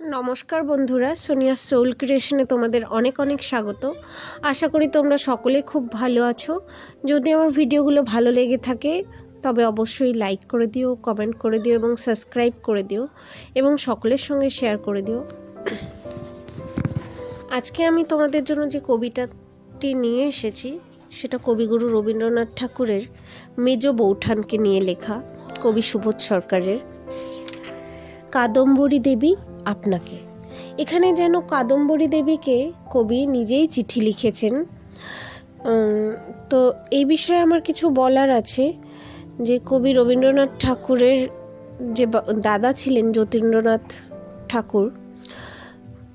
নমস্কার বন্ধুরা, সোনিয়া সোল ক্রিয়েশনে তোমাদের অনেক অনেক স্বাগত। আশা করি তোমরা সকলে খুব ভালো আছো। যদি আমার ভিডিওগুলো ভালো লেগে থাকে, তবে অবশ্যই লাইক করে দিও, কমেন্ট করে দিও এবং সাবস্ক্রাইব করে দিও এবং সকলের সঙ্গে শেয়ার করে দিও। আজকে আমি তোমাদের জন্য যে কবিতাটি নিয়ে এসেছি, সেটা কবিগুরু রবীন্দ্রনাথ ঠাকুরের মেজ বৌঠানকে নিয়ে লেখা, কবি সুবোধ সরকারের। কাদম্বরী দেবী আপনাকে। এখানে যেন কাদম্বরী দেবীকে কবি নিজেই চিঠি লিখেছেন। তো এই বিষয়ে আমার কিছু বলার আছে যে কবি রবীন্দ্রনাথ ঠাকুরের যে দাদা ছিলেন যতীন্দ্রনাথ ঠাকুর,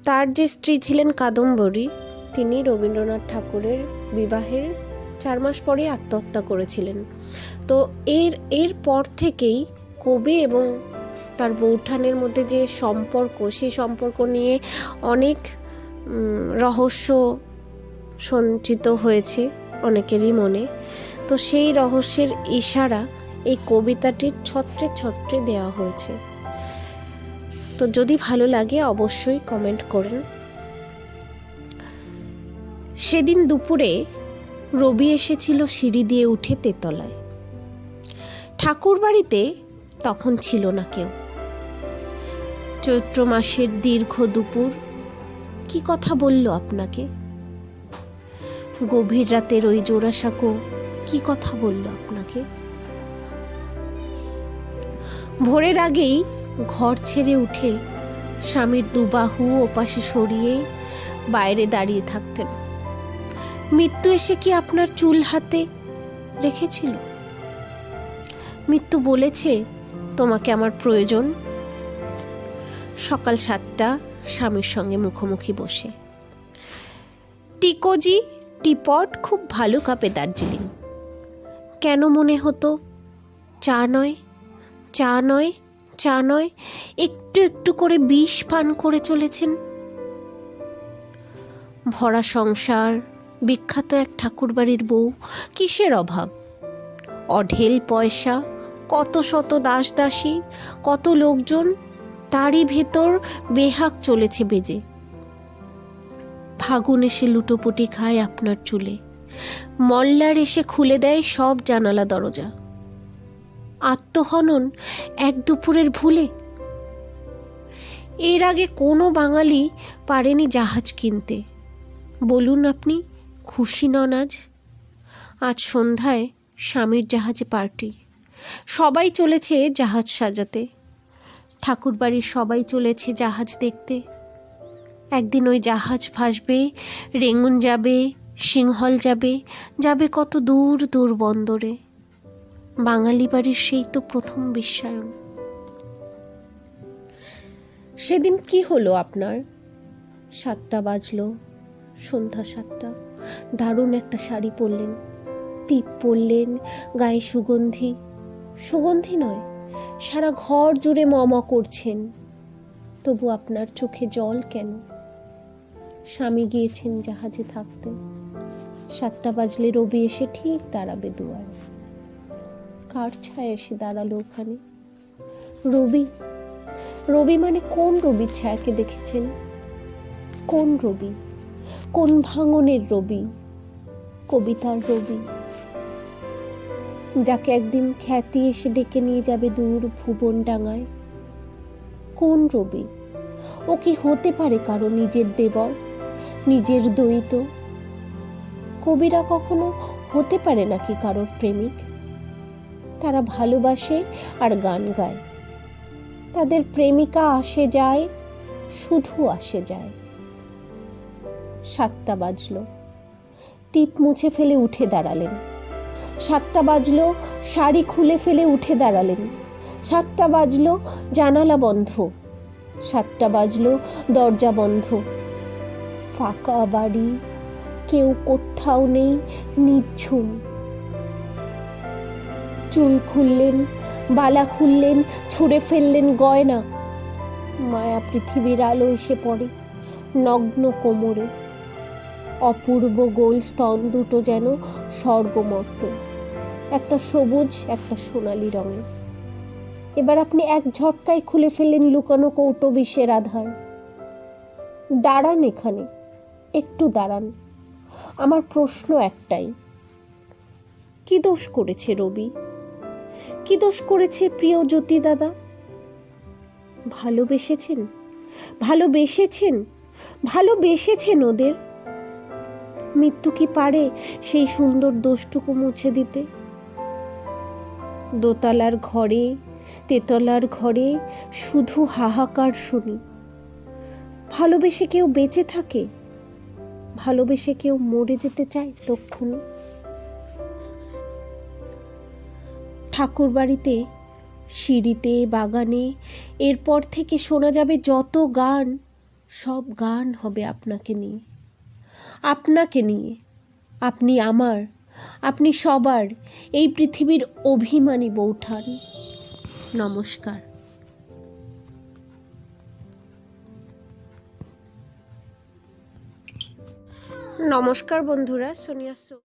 তার যে স্ত্রী ছিলেন কাদম্বরী, তিনি রবীন্দ্রনাথ ঠাকুরের বিবাহের চার মাস পরে আত্মহত্যা করেছিলেন। তো এর এর পর থেকেই কবি এবং তার বৌঠানের মধ্যে যে সম্পর্ক, সেই সম্পর্ক নিয়ে অনেক রহস্য সঞ্চিত হয়েছে অনেকেরই মনে। তো সেই রহস্যের ইশারা এই কবিতাটির ছত্রে ছত্রে দেওয়া হয়েছে। তো যদি ভালো লাগে অবশ্যই কমেন্ট করেন। সেদিন দুপুরে রবি এসেছিল সিঁড়ি দিয়ে উঠে তেতলায়। ঠাকুর বাড়িতে তখন ছিল না কেউ। চৈত্র মাসের দীর্ঘ দুপুর। কি কথা বলল আপনাকে? গভীর রাতের ওই জোড়াসাঁকো কি কথা বলল আপনাকে? ভোরের আগেই ঘর ছেড়ে উঠে স্বামীর দুবাহু ওপাশে সরিয়ে বাইরে দাঁড়িয়ে থাকতেন। মৃত্যু এসে কি আপনার চুল হাতে রেখেছিল? মৃত্যু বলেছে, তোমাকে আমার প্রয়োজন। সকাল সাতটা স্বামীর সঙ্গে মুখোমুখি বসে। টিকোজি টিপট খুব ভালো কাপে দার্জিলিং। কেন মনে হতো? চা নয় চা নয় চা নয়, একটু একটু করে বিষ পান করে চলেছেন। ভরা সংসার, বিখ্যাত এক ঠাকুরবাড়ির বউ, কিসের অভাব? অঢেল পয়সা, কত শত দাস দাসী কত লোকজন তারই ভেতর বেহাক চলেছে বেজে। ফাগুন এসে লুটোপুটি খায় আপনার চুলে। মল্লার এসে খুলে দেয় সব জানালা দরজা। আত্মহনন এক দুপুরের ভুলে। এর আগে কোনো বাঙালি পারেনি জাহাজ কিনতে। বলুন আপনি, খুশি নন আজ? আজ সন্ধ্যায় স্বামীর জাহাজে পার্টি। সবাই চলেছে জাহাজ সাজাতে। ঠাকুরবাড়ির সবাই চলেছে জাহাজ দেখতে। একদিন ওই জাহাজ ভাসবে, রেঙ্গুন যাবে, সিংহল যাবে যাবে কত দূর দূর বন্দরে। বাঙালি বাড়ির সেই তো প্রথম বিশ্বায়ন। সেদিন কি হলো আপনার? সাতটা বাজলো, সন্ধ্যা সাতটা। দারুণ একটা শাড়ি পরলেন। টিপ পরলেন, গায়ে সুগন্ধি। সুগন্ধি নয় সারা ঘর জুড়ে মম করছেন। তবু আপনার চোখে জল কেন? স্বামী গিয়েছেন জাহাজে থাকতে। সাতটা বাজলে রবি এসে ঠিক দাঁড়াবে দুয়ারে। কার ছায় এসে দাঁড়াল ওখানে? রবি? রবি মানে কোন রবির ছায়াকে দেখেছেন? কোন রবি? কোন ভাঙনের রবি? কবিতার রবি? যাকে একদিন খ্যাতি এসে ডেকে নিয়ে যাবে দূর ভুবন ডাঙায়। কোন রবি? ও কি হতে পারে কারও নিজের দেবর, নিজের দ্বৈত? কবিরা কখনো হতে পারে নাকি কারোর প্রেমিক? তারা ভালোবাসে আর গান গায়। তাদের প্রেমিকা আসে যায়, শুধু আসে যায়। সাতটা বাজলো। টিপ মুছে ফেলে উঠে দাঁড়ালেন। সাতটা বাজলো, শাড়ি খুলে ফেলে উঠে দাঁড়ালেন। সাতটা বাজলো, জানালা বন্ধ। সাতটা বাজলো, দরজা বন্ধ। ফাঁকা বাড়ি, কেউ কোথাও নেই, নিঝুম। চুল খুললেন, বালা খুললেন, ছুঁড়ে ফেললেন গয়না। মায়া পৃথিবীর আলো এসে পড়ে, নগ্ন কোমরে। অপূর্ব গোল স্তন দুটো যেন স্বর্গমর্ত। একটা সবুজ, একটা সোনালি রঙের। এবার আপনি এক ঝটকায় খুলে ফেললেন লুকানো কৌটো বিষের আধার। দাঁড়ান এখানে, একটু দাঁড়ান। আমার প্রশ্ন একটাই। কি দোষ করেছে রবি? কি দোষ করেছে প্রিয় জ্যোতি দাদা? ভালোবেসেছেন? ভালোবেসেছেন? ভালোবেসেছেন ওদের? মৃত্যু কি পারে সেই সুন্দর দোষটুকু মুছে দিতে? দোতলার ঘরে, তেতলার ঘরে শুধু হাহাকার শুনি। ভালোবেসে কেউ বেঁচে থাকে, ভালোবেসে কেউ মরে যেতে চায় তক্ষুনি। ঠাকুর বাড়িতে সিঁড়িতে, বাগানে, এরপর থেকে শোনা যাবে যত গান, সব গান হবে আপনাকে নিয়ে। আপনাকে নিয়ে, আপনি আমার আপনি সবার এই পৃথিবীর অভিমানী বৌঠান নমস্কার। নমস্কার বন্ধুরা সোনিয়া